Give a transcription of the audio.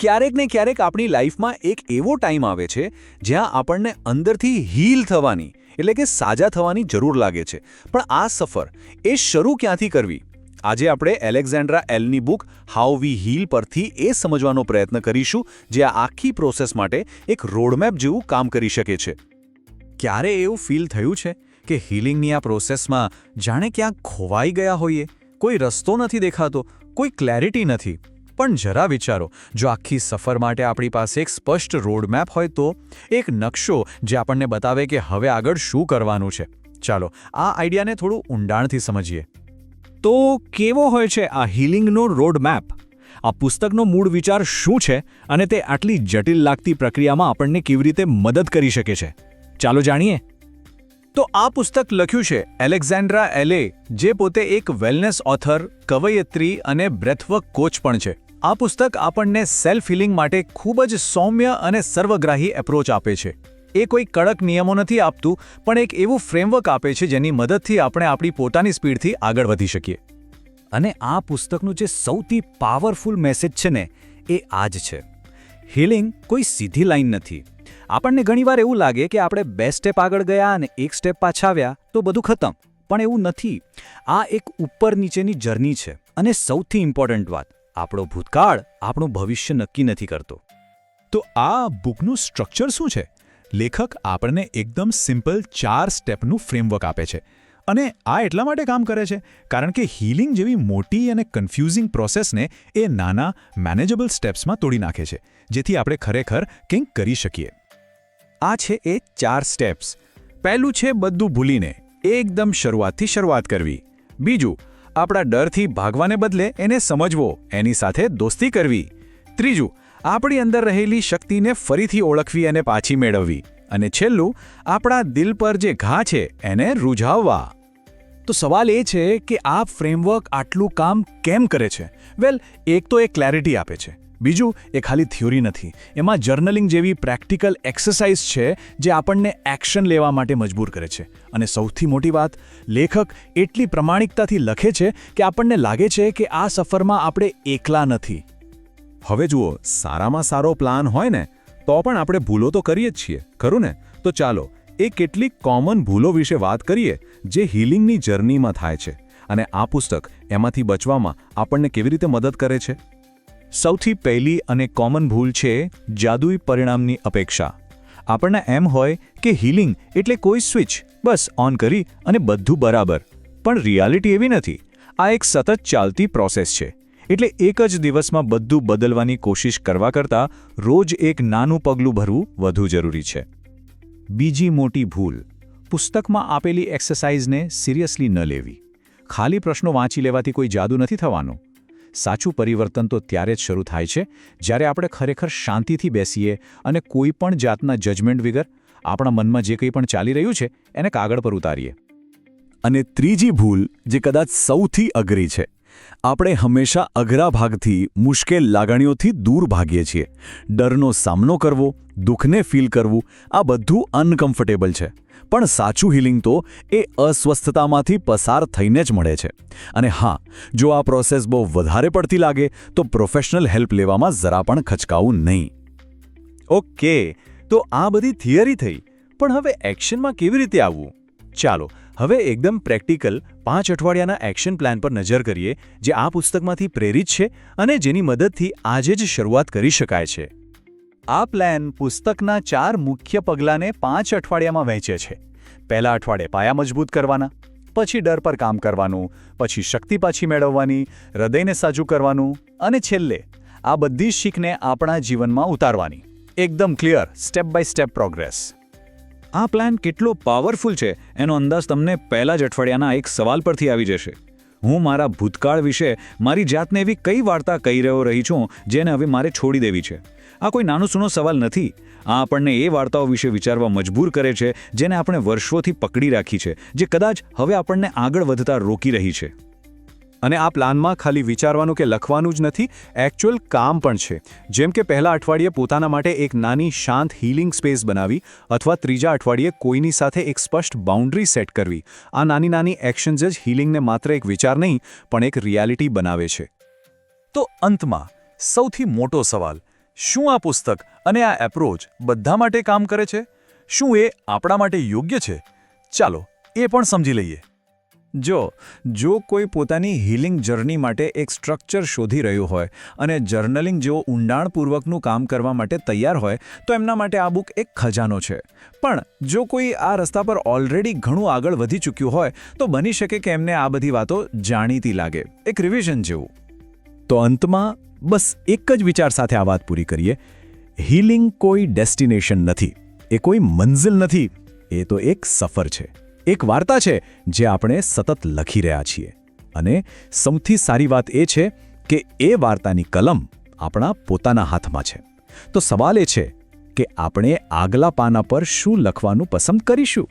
ક્યારેક ને ક્યારેક આપણી લાઈફમાં એક એવો ટાઈમ આવે છે જ્યાં આપણને અંદરથી હીલ થવાની, એટલે કે સાજા થવાની જરૂર લાગે છે. પણ આ સફર એ શરૂ ક્યાંથી કરવી? આજે આપણે એલેક્ઝાન્ડ્રા એલની બુક હાઉ વી હીલ પરથી એ સમજવાનો પ્રયત્ન કરીશું, જે આ આખી પ્રોસેસ માટે એક રોડમેપ જેવું કામ કરી શકે છે. ક્યારે એવું ફીલ થયું છે કે હીલિંગની આ પ્રોસેસમાં જાણે ક્યાંક ખોવાઈ ગયા હોઈએ? કોઈ રસ્તો નથી દેખાતો, કોઈ ક્લેરિટી નથી. પણ જરા વિચારો. જો આખી સફર માટે આપણી પાસે એક સ્પષ્ટ રોડમેપ હોય તો એક નકશો જે આપણને બતાવે કે હવે આગળ શું કરવાનું છે. ચાલો, આ આઈડિયાને થોડું ઊંડાણથી સમજીએ. તો કેવો હોય છે આ હિલિંગનો રોડમેપ આ પુસ્તકનો મૂળ વિચાર શું છે અને તે આટલી જટિલ લાગતી પ્રક્રિયામાં આપણને કેવી રીતે મદદ કરી શકે છે? ચાલો જાણીએ. તો આ પુસ્તક લખ્યું છે એલેક્ઝાન્ડ્રા એલે, જે પોતે એક વેલનેસ ઓથર કવયત્રી અને બ્રેથવર્ક કોચ પણ છે. આ પુસ્તક આપણને સેલ્ફ હિલિંગ માટે ખૂબ જ સૌમ્ય અને સર્વગ્રાહી એપ્રોચ આપે છે. એ કોઈ કડક નિયમો નથી આપતું, પણ એક એવું ફ્રેમવર્ક આપે છે જેની મદદથી આપણે આપણી પોતાની સ્પીડથી આગળ વધી શકીએ. અને આ પુસ્તકનું જે સૌથી પાવરફુલ મેસેજ છે ને, એ આ જ છે. હિલિંગ કોઈ સીધી લાઈન નથી. આપણને ઘણીવાર એવું લાગે કે આપણે બે સ્ટેપ આગળ ગયા અને એક સ્ટેપ પાછા આવ્યા, તો બધું ખતમ. પણ એવું નથી. આ એક ઉપર નીચેની જર્ની છે. અને સૌથી ઇમ્પોર્ટન્ટ વાત આપણો ભૂતકાળ આપણું ભવિષ્ય નક્કી નથી કરતો. તો આ બુકનું સ્ટ્રક્ચર શું છે? લેખક આપણને એકદમ સિમ્પલ ચાર સ્ટેપનું ફ્રેમવર્ક આપે છે. અને આ એટલા માટે કામ કરે છે કારણ કે હીલિંગ જેવી મોટી અને કન્ફ્યુઝિંગ પ્રોસેસને એ નાના મેનેજેબલ સ્ટેપ્સમાં તોડી નાખે છે, જેથી આપણે ખરેખર કંઈક કરી શકીએ. આ છે એ ચાર સ્ટેપ્સ પહેલું છે બધું ભૂલીને એકદમ શરૂઆતથી શરૂઆત કરવી. બીજું આપણા ડરથી ભાગવાને બદલે એને સમજવો, એની સાથે દોસ્તી કરવી. ત્રીજું, આપણી અંદર રહેલી શક્તિને ફરીથી ઓળખવી અને પાછી મેળવવી. અને છેલ્લું, આપણા દિલ પર જે ઘા છે, એને રૂઝાવવા. તો સવાલ એ છે કે આ ફ્રેમવર્ક આટલું કામ કેમ કરે છે? વેલ એક તો એ ક્લેરિટી આપે છે. બીજું, એ ખાલી થિયોરી નથી. એમાં જર્નલિંગ જેવી પ્રેક્ટિકલ એક્સરસાઇઝ છે જે આપણને એક્શન લેવા માટે મજબૂર કરે છે. અને સૌથી મોટી વાત, લેખક એટલી પ્રમાણિકતાથી લખે છે કે આપણને લાગે છે કે આ સફરમાં આપણે એકલા નથી. હવે જુઓ, સારામાં સારો પ્લાન હોય ને, તો પણ આપણે ભૂલો તો કરીએ જ છીએ, ખરું ને? તો ચાલો, એ કેટલીક કોમન ભૂલો વિશે વાત કરીએ, જે હીલિંગની જર્નીમાં થાય છે. અને આ પુસ્તક એમાંથી બચવામાં આપણને કેવી રીતે મદદ કરે છે? સૌથી પહેલી અને કોમન ભૂલ છે જાદુઈ પરિણામની અપેક્ષા. આપણને એમ હોય કે હીલિંગ એટલે કોઈ સ્વિચ બસ ઓન કરી અને બધું બરાબર. પણ રિયાલિટી એવી નથી. આ એક સતત ચાલતી પ્રોસેસ છે. એટલે એક જ દિવસમાં બધું બદલવાની કોશિશ કરવા કરતાં રોજ એક નાનું પગલું ભરવું વધુ જરૂરી છે. બીજી મોટી ભૂલ. પુસ્તકમાં આપેલી એક્સરસાઇઝને સિરિયસલી ન લેવી. ખાલી પ્રશ્નો વાંચી લેવાથી કોઈ જાદુ નથી થવાનું. સાચું પરિવર્તન તો ત્યારે જ શરૂ થાય છે, જ્યારે આપણે ખરેખર શાંતિથી બેસીએ અને કોઈ પણ જાતના જજમેન્ટ વગર આપણા મનમાં જે કંઈ પણ ચાલી રહ્યું છે, એને કાગળ પર ઉતારીએ. અને ત્રીજી ભૂલ, જે કદાચ સૌથી અઘરી છે આપણે હંમેશા અઘરા ભાગથી મુશ્કેલ લાગણીઓથી દૂર ભાગીએ છીએ. ડરનો સામનો કરવો, દુઃખને ફીલ કરવું, આ બધું અનકમ્ફર્ટેબલ છે. પણ સાચું હિલિંગ તો એ અસ્વસ્થતામાંથી પસાર થઈને જ મળે છે. અને હા, જો આ પ્રોસેસ બહુ વધારે પડતી લાગે, તો પ્રોફેશનલ હેલ્પ લેવામાં જરા પણ ખચકાવું નહીં. ઓકે તો આ બધી થિયરી થઈ. પણ હવે એક્શનમાં કેવી રીતે આવવું? ચાલો હવે એકદમ પ્રેક્ટિકલ પાંચ અઠવાડિયાના એક્શન પ્લાન પર નજર કરીએ, જે આ પુસ્તકમાંથી પ્રેરિત છે અને જેની મદદથી આજે જ શરૂઆત કરી શકાય છે. આ પ્લાન પુસ્તકના ચાર મુખ્ય પગલાંને પાંચ અઠવાડિયામાં વહેંચે છે. પહેલા અઠવાડિયે પાયા મજબૂત કરવાના, પછી ડર પર કામ કરવાનું, પછી શક્તિ પાછી મેળવવાની, હૃદયને સાજું કરવાનું અને છેલ્લે આ બધી શીખને આપણા જીવનમાં ઉતારવાની. એકદમ clear, step by step progress. આ પ્લાન કેટલો પાવરફુલ છે એનો અંદાજ તમને પહેલા જ અઠવાડિયાના એક સવાલ પરથી આવી જશે. હું મારા ભૂતકાળ વિશે મારી જાતને એવી કઈ વાર્તા કહી રહ્યો રહી છું જેને હવે મારે છોડી દેવી છે? આ કોઈ નાનો સૂનો સવાલ નથી. આ આપણને એ વાર્તાઓ વિશે વિચારવા મજબૂર કરે છે જેને આપણે વર્ષોથી પકડી રાખી છે, જે કદાચ હવે આપણને આગળ વધતા રોકી રહી છે. અને આ પ્લાનમાં ખાલી વિચારવાનું કે લખવાનું જ નથી એકચ્યુઅલ કામ પણ છે. જેમ કે પહેલા અઠવાડિયે પોતાના માટે એક નાની શાંત હીલિંગ સ્પેસ બનાવી અથવા ત્રીજા અઠવાડિયે કોઈની સાથે એક સ્પષ્ટ બાઉન્ડ્રી સેટ કરવી. આ નાની નાની એક્શન્સ જ હીલિંગને માત્ર એક વિચાર નહીં, પણ એક રિયાલિટી બનાવે છે. તો અંતમાં, સૌથી મોટો સવાલ, શું આ પુસ્તક અને આ એપ્રોચ બધા માટે કામ કરે છે? શું એ આપણા માટે યોગ્ય છે? ચાલો, એ પણ સમજી લઈએ. જો જો કોઈ પોતાની હિલિંગ જર્ની માટે એક સ્ટ્રક્ચર શોધી રહ્યું હોય અને જર્નલિંગ જેવો ઊંડાણપૂર્વકનું કામ કરવા માટે તૈયાર હોય, તો એમના માટે આ બુક એક ખજાનો છે. પણ જો કોઈ આ રસ્તા પર ઓલરેડી ઘણું આગળ વધી ચૂક્યું હોય, તો બની શકે કે એમને આ બધી વાતો જાણીતી લાગે. એક રિવિઝન જેવું. તો અંતમાં, બસ એક જ વિચાર સાથે આ વાત પૂરી કરીએ. હીલિંગ કોઈ ડેસ્ટિનેશન નથી. એ કોઈ મંઝિલ નથી. એ તો એક સફર છે. એક વાર્તા છે જે આપણે સતત લખી રહ્યા છીએ. અને સૌથી સારી વાત એ છે કે એ વાર્તાની કલમ આપણા પોતાના હાથમાં છે. તો સવાલ એ છે કે આપણે આગલા પાના પર શું લખવાનું પસંદ કરીશું?